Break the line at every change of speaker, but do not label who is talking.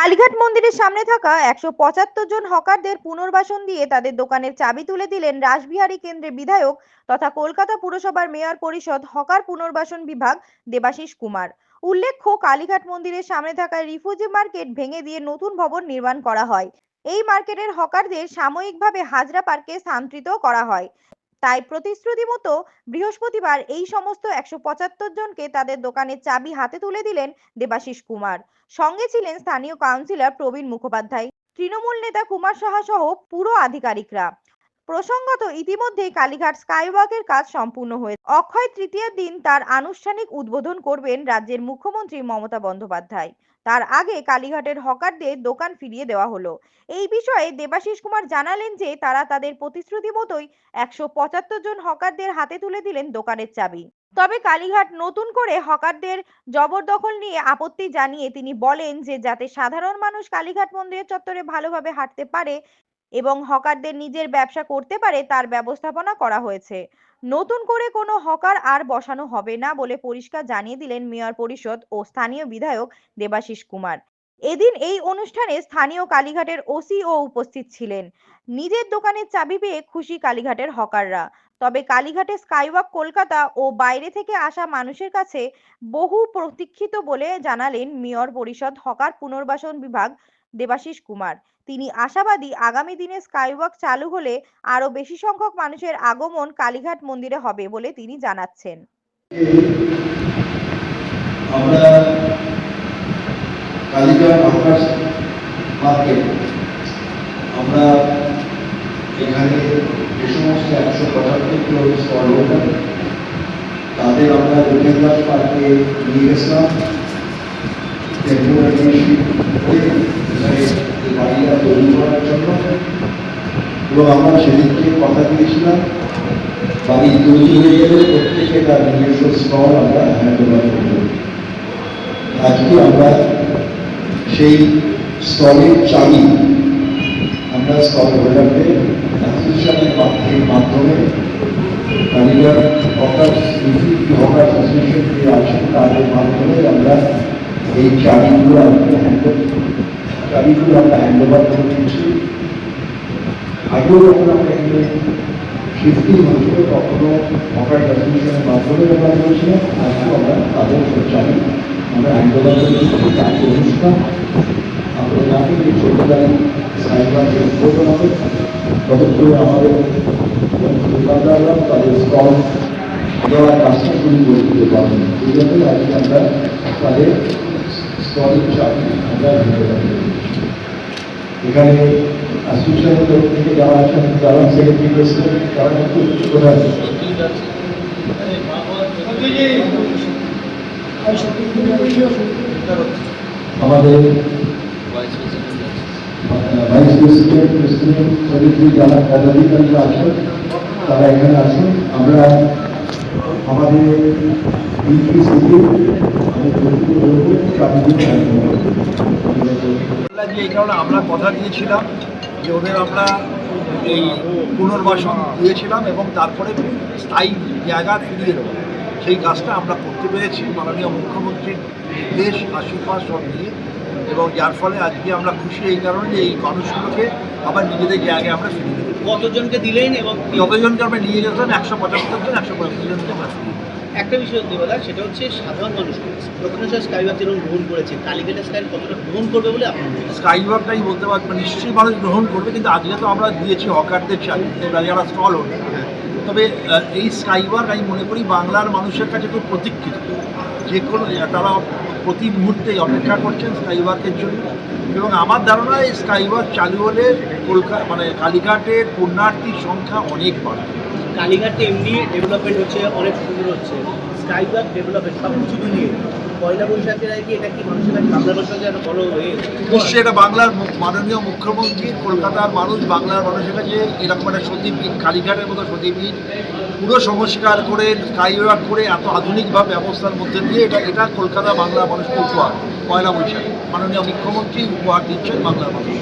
কালীঘাট মন্দিরের সামনে থাকা একশো পঁচাত্তর জন হকারদের পুনর্বাসন দিয়ে তাদের দোকানের চাবি তুলে দিলেন রাসবিহারী কেন্দ্রের বিধায়ক তথা কলকাতা পুরসভার মেয়র পরিষদ হকার পুনর্বাসন বিভাগ দেবাশিস কুমার। উল্লেখ্য, কালীঘাট মন্দিরের সামনে থাকা রিফিউজি মার্কেট ভেঙে দিয়ে নতুন ভবন নির্মাণ করা হয়। এই মার্কেটের হকারদের সাময়িকভাবে হাজরা পার্কে স্থানান্তরিত করা হয়। তাই প্রতিশ্রুতি মতো বৃহস্পতিবার এই সমস্ত একশো পঁচাত্তর জনকে তাদের দোকানের চাবি হাতে তুলে দিলেন দেবাশিস কুমার। সঙ্গে ছিলেন স্থানীয় কাউন্সিলর প্রবীণ মুখোপাধ্যায়, তৃণমূল নেতা কুমার সাহা সহ পুরো আধিকারিকরা। প্রসঙ্গত ইতিমধ্যেই কালীঘাট স্কাইওয়াকের কাজ সম্পূর্ণ হয়েছে অক্ষয় তৃতীয়ার দিন তার আনুষ্ঠানিক উদ্বোধন করবেন রাজ্যের মুখ্যমন্ত্রী মমতা বন্দ্যোপাধ্যায়। তার আগে কালীঘাটের হকারদের দোকান ফিরিয়ে দেওয়া হলো। এই বিষয়ে দেবাশিস কুমার জানালেন যে, তারা তাদের প্রতিশ্রুতি মতোই একশো পঁচাত্তর জন হকারদের হাতে তুলে দিলেন দোকানের চাবি। তবে কালীঘাট নতুন করে হকারদের জবরদখল নিয়ে আপত্তি জানিয়ে তিনি বলেন যে, যাতে সাধারণ মানুষ কালীঘাট মন্দিরের চত্বরে ভালোভাবে হাঁটতে পারে এবং হকারদের নিজের ব্যবসা করতে পারে তার ব্যবস্থাপনা করা হয়েছে। নতুন করে কোনো হকার আর বসানো হবে না বলে পরিষ্কার জানিয়ে দিলেন মেয়র পরিষদ ও স্থানীয় বিধায়ক দেবাশিস কুমার। এদিন এই অনুষ্ঠানে স্থানীয় কালীঘাটের ওসি ও উপস্থিত ছিলেন। নিজের দোকানের চাবি পেয়ে খুশি কালীঘাটের হকাররা। তবে কালীঘাটে স্কাইওয়াক কলকাতা ও বাইরে থেকে আসা মানুষের কাছে বহু প্রতীক্ষিত বলে জানালেন মেয়র পরিষদ হকার পুনর্বাসন বিভাগ দেবাশিস কুমার। তিনি আশাবাদী আগামী দিনে স্কাইওয়াক চালু হলে আরও বেশি সংখ্যক মানুষের আগমন কালীঘাট মন্দিরে হবে বলে তিনি জানাচ্ছেন।
আমরা মার্কেট আমরা এখানে যে সমস্ত একশো তাদের আমরা লোকেন্দাস পার্কে নিয়ে গেছিলাম। এখানে বাড়িটা তৈরি জন্য এবং আমরা সেদিনকে কথা দিয়েছিলাম বাড়ি তৈরি হয়ে গেলে প্রত্যেকে তার নিজস্ব স্টল আমরা হ্যান্ড ওভার করব আজকে আমরা সেই স্টলের চাবি। আমরা স্টল হোল্ডারদের অ্যাসোসিয়েশনের মাধ্যমে কারিগর হকার হকার অ্যাসোসিয়েশন যে আছেন তাদের মাধ্যমে আমরা এই চাবিগুলো আমরা হ্যান্ড চাবিগুলো আমরা হ্যান্ড ওভার করে দিচ্ছি আগেও যখন আমরা শিফটিং হচ্ছিল তখনও হকার অ্যাসোসিয়েশনের মাধ্যমে আমরা করেছিলাম, আজকেও আমরা তাদের চাবি আমরা হ্যান্ড ওভার করে দিচ্ছি আজকে অনুষ্ঠান আমরা জানি যে চোদ্দ তারিখ সাইবার উদ্বোধন হবে ততক্ষণে আমাদের দিতে পারবেন আজকে আমরা তাদের আমরা এখানে অ্যাসোসিয়েশনের থেকে যারা আছেন, যারা সেক্রেটারি প্রেসিডেন্ট তারা কিন্তু কোথায় আমাদের ভাইস প্রেসিডেন্ট প্রেসিডেন্ট সেক্রেটারি যারা তারা এখানে আসুন আমরা আমাদের বিপিসিকে
যে এই কারণে আমরা কথা দিয়েছিলাম যে ওদের আমরা এই পুনর্বাসন দিয়েছিলাম এবং তারপরে স্থায়ী জায়গা ফিরিয়ে দেবো। সেই কাজটা আমরা করতে পেরেছি মাননীয় মুখ্যমন্ত্রীর নির্দেশ আশীর্বাদ সব নিয়ে এবং যার ফলে আজকে আমরা খুশি এই কারণে যে এই মানুষগুলোকে আবার নিজেদের জায়গায় আমরা ফিরিয়ে দেবো।
কতজনকে দিলেন এবং
কতজনকে আমরা নিয়ে যেতাম একশো পঁচাত্তর জন একশো পঁচাত্তর জনকে আমরা ফিরিয়ে।
একটা বিষয় দেবদা সেটা হচ্ছে সাধারণ মানুষ দক্ষিণেশ্বর স্কাইওয়াক যেরকম গ্রহণ করেছে কালীঘাটের স্কাই কতটা গ্রহণ করবে বলে আপনি মনে করেন?
স্কাই ওয়াকটাই বলতে পারব নিশ্চয়ই মানুষ গ্রহণ করবে কিন্তু আজকে তো আমরা দিয়েছি হকারদের চাকরি এবার যারা স্টল হোল্ডার তবে এই স্কাই ওয়াক আমি মনে করি বাংলার মানুষের কাছে খুব প্রতীক্ষিত। যে কোনো তারা প্রতি মুহূর্তেই অপেক্ষা করছেন স্কাই ওয়াকের জন্য। এবং আমার ধারণা এই স্কাই ওয়াক চালু হলে কলকাতা মানে কালীঘাটের পুণ্যার্থীর সংখ্যা অনেক বাড়বে।
কালীঘাটে এমনি ডেভেলপমেন্ট হচ্ছে, অনেক সুন্দর হচ্ছে। স্কাইওয়াক ডেভেলপমেন্ট সব কিছু নিয়ে পয়লা বৈশাখের আগে এটা কি মানুষের কাছে বাংলা বৈশাখে একটা বড় হয়ে
নিশ্চয়ই এটা বাংলার মাননীয় মুখ্যমন্ত্রী, কলকাতার মানুষ, বাংলার মানুষের কাছে এরকম একটা সতীপীঠ, কালীঘাটের মতো সতীপীঠ, পুরো সংস্কার করে, স্কাইওয়াক করে, এত আধুনিকভাবে ব্যবস্থার মধ্যে দিয়ে এটা এটা কলকাতা বাংলার মানুষকে উপহার, পয়লা বৈশাখ। মাননীয় মুখ্যমন্ত্রী উপহার দিচ্ছেন বাংলার মানুষ।